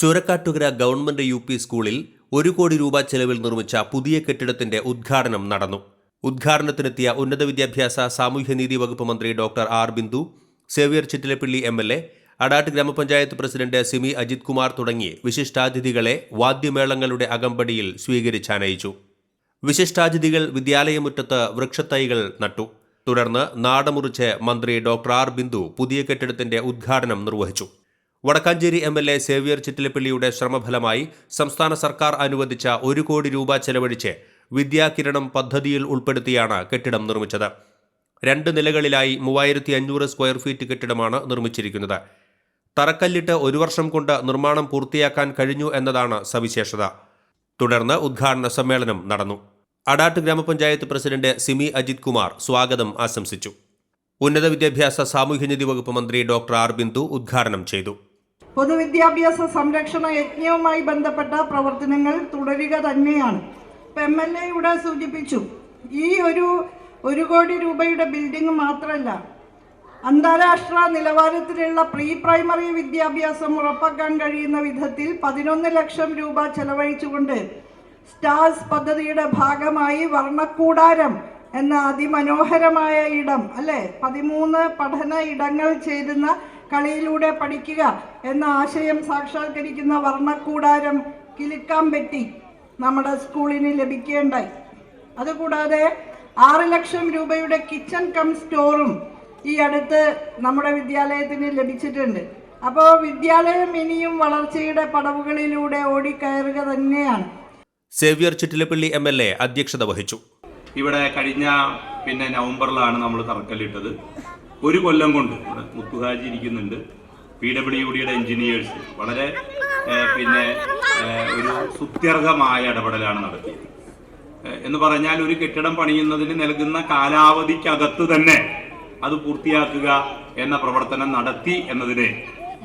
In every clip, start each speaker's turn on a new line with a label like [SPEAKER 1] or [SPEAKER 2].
[SPEAKER 1] ചുരക്കാട്ടുകര government U P സ്കൂളിൽ ഒരു കോടി രൂപ ചെലവിൽ നിർമ്മിച്ച പുതിയ കെട്ടിടത്തിന്റെ ഉദ്ഘാടനം നടന്നു ഉദ്ഘാടനത്തിനെത്തിയ ഉന്നത വിദ്യാഭ്യാസ സാമൂഹ്യനീതി വകുപ്പ് മന്ത്രി doctor R Bindu Xavier Chittilappilly M L A Adat ഗ്രാമപഞ്ചായത്ത് പ്രസിഡന്റ് സിമി അജിത് കുമാർ തുടങ്ങി വിശിഷ്ടാതിഥികളെ വാദ്യമേളങ്ങളുടെ അകമ്പടിയിൽ സ്വീകരിച്ചാനയിച്ചു വിശിഷ്ടാതിഥികൾ വിദ്യാലയമുറ്റത്ത് വൃക്ഷത്തൈകൾ നട്ടു തുടർന്ന് നാടമുറിച്ച് മന്ത്രി ഡോക്ടർ ആർ ബിന്ദു പുതിയ കെട്ടിടത്തിന്റെ ഉദ്ഘാടനം നിർവഹിച്ചു Vadakkanchery M L A Xavier ചിറ്റിലപ്പള്ളിയുടെ ശ്രമഫലമായി സംസ്ഥാന സർക്കാർ അനുവദിച്ച ഒരു കോടി രൂപ ചെലവഴിച്ച് വിദ്യാകിരണം പദ്ധതിയിൽ ഉൾപ്പെടുത്തിയാണ് കെട്ടിടം നിർമ്മിച്ചത് രണ്ട് നിലകളിലായി മൂവായിരത്തി അഞ്ഞൂറ് സ്ക്വയർ ഫീറ്റ് കെട്ടിടമാണ് നിർമ്മിച്ചിരിക്കുന്നത് തറക്കല്ലിട്ട് ഒരു വർഷം കൊണ്ട് നിർമ്മാണം പൂർത്തിയാക്കാൻ കഴിഞ്ഞു എന്നതാണ് സവിശേഷത തുടർന്ന് ഉദ്ഘാടന സമ്മേളനം നടന്നു അടാട്ട് ഗ്രാമപഞ്ചായത്ത് പ്രസിഡന്റ് സിമി അജിത് കുമാർ സ്വാഗതം ആശംസിച്ചു ഉന്നത വിദ്യാഭ്യാസ സാമൂഹ്യനീതി വകുപ്പ് മന്ത്രി ഡോക്ടർ ആർ ബിന്ദു ഉദ്ഘാടനം ചെയ്തു
[SPEAKER 2] പൊതുവിദ്യാഭ്യാസ സംരക്ഷണ യജ്ഞവുമായി ബന്ധപ്പെട്ട പ്രവർത്തനങ്ങൾ തുടരുക തന്നെയാണ് ഇപ്പം എം എൽ എ ഇവിടെ സൂചിപ്പിച്ചു ഈ ഒരു ഒരു കോടി രൂപയുടെ ബിൽഡിംഗ് മാത്രമല്ല അന്താരാഷ്ട്ര നിലവാരത്തിലുള്ള പ്രീ പ്രൈമറി വിദ്യാഭ്യാസം ഉറപ്പാക്കാൻ കഴിയുന്ന വിധത്തിൽ പതിനൊന്ന് ലക്ഷം രൂപ ചെലവഴിച്ചുകൊണ്ട് സ്റ്റാർസ് പദ്ധതിയുടെ ഭാഗമായി വർണ്ണക്കൂടാരം എന്ന അതിമനോഹരമായ ഇടം അല്ലേ പതിമൂന്ന് പഠന ഇടങ്ങൾ ചേരുന്ന കളിയിലൂടെ പഠിക്കുക എന്ന ആശയം സാക്ഷാത്കരിക്കുന്ന വർണ്ണക്കൂടാരം കിലുക്കാമ്പെട്ടി നമ്മുടെ സ്കൂളിന് ലഭിക്കേണ്ടായി അതുകൂടാതെ ആറ് ലക്ഷം രൂപയുടെ കിച്ചൺ കം സ്റ്റോറും ഈ അടുത്ത് നമ്മുടെ വിദ്യാലയത്തിന് ലഭിച്ചിട്ടുണ്ട് അപ്പോൾ വിദ്യാലയം ഇനിയും വളർച്ചയുടെ പടവുകളിലൂടെ ഓടിക്കയറുക തന്നെയാണ്
[SPEAKER 1] Xavier Chittilappally M L A അധ്യക്ഷത വഹിച്ചു
[SPEAKER 3] ഇവിടെ കഴിഞ്ഞ പിന്നെ നവംബറിലാണ് നമ്മൾ തറക്കല്ലിട്ടത് ഒരു കൊല്ലം കൊണ്ട് ഇവിടെ മുത്തുഹാജി ഇരിക്കുന്നുണ്ട് പി ഡബ്ല്യു ഡിയുടെ എഞ്ചിനീയേഴ്സ് വളരെ പിന്നെ ഒരു സുത്യർഹമായ ഇടപെടലാണ് നടത്തിയത് എന്ന് പറഞ്ഞാൽ ഒരു കെട്ടിടം പണിയുന്നതിന് നൽകുന്ന കാലാവധിക്കകത്ത് തന്നെ അത് പൂർത്തിയാക്കുക എന്ന പ്രവർത്തനം നടത്തി എന്നതിന്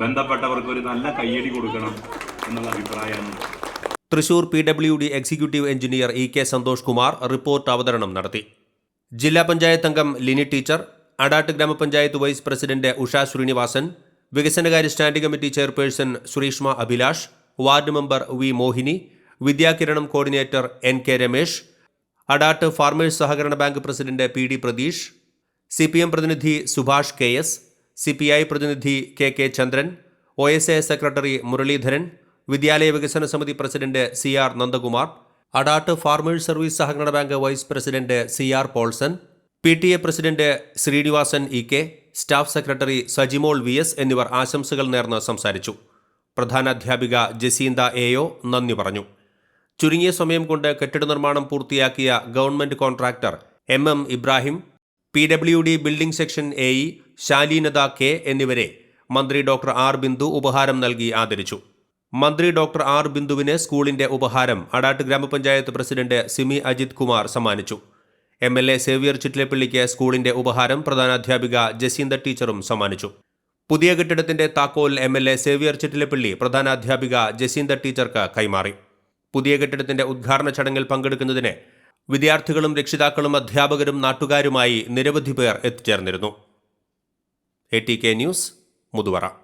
[SPEAKER 3] ബന്ധപ്പെട്ടവർക്ക് ഒരു നല്ല കയ്യടി കൊടുക്കണം എന്നുള്ള അഭിപ്രായമാണ്
[SPEAKER 1] Thrissur P W D executive engineer E K Santhosh Kumar report അവതരണം നടത്തി ജില്ലാ പഞ്ചായത്ത് അംഗം ലിനി ടീച്ചർ അടാട്ട് ഗ്രാമപഞ്ചായത്ത് വൈസ് പ്രസിഡന്റ് ഉഷ ശ്രീനിവാസൻ വികസനകാര്യ standing committee chairperson Sureeshma Abhilash ward member V Mohini Vidyakiranam coordinator N K Ramesh Adat farmers സഹകരണ bank president P D Pratheesh C P M പ്രതിനിധി Subhash K S C P I പ്രതിനിധി K K Chandran O S A secretary Muraleedharan വിദ്യാലയ വികസന സമിതി president C R Nandakumar Adat farmers service സഹകരണ bank vice president C R Paulson P T A president Srinivasan E K staff secretary Sajimol V S എന്നിവർ ആശംസകൾ നേർന്ന് സംസാരിച്ചു പ്രധാനാധ്യാപിക Jacinda എയോ നന്ദി പറഞ്ഞു ചുരുങ്ങിയ സമയം കൊണ്ട് കെട്ടിട നിർമ്മാണം പൂർത്തിയാക്കിയ government contractor M M Ibrahim P W D building section A E Shaleenatha K എന്നിവരെ മന്ത്രി ഡോക്ടർ ആർ ബിന്ദു ഉപഹാരം നൽകി ആദരിച്ചു മന്ത്രി ഡോക്ടർ ആർ ബിന്ദുവിന് സ്കൂളിന്റെ ഉപഹാരം അടാട്ട് ഗ്രാമപഞ്ചായത്ത് പ്രസിഡന്റ് സിമി അജിത് കുമാർ സമ്മാനിച്ചു എം എൽ എ സേവിയർ ചിറ്റിലപ്പള്ളിക്ക് സ്കൂളിന്റെ ഉപഹാരം പ്രധാനാധ്യാപിക ജസീന്ത ടീച്ചറും സമ്മാനിച്ചു പുതിയ കെട്ടിടത്തിന്റെ താക്കോൽ M L A Xavier Chittilappally പ്രധാനാധ്യാപിക ജസീന്ത ടീച്ചർക്ക് കൈമാറി പുതിയ കെട്ടിടത്തിന്റെ ഉദ്ഘാടന ചടങ്ങിൽ പങ്കെടുക്കുന്നതിന് വിദ്യാർത്ഥികളും രക്ഷിതാക്കളും അധ്യാപകരും നാട്ടുകാരുമായി നിരവധി പേർ എത്തിച്ചേർന്നിരുന്നു A T K news Muthuvara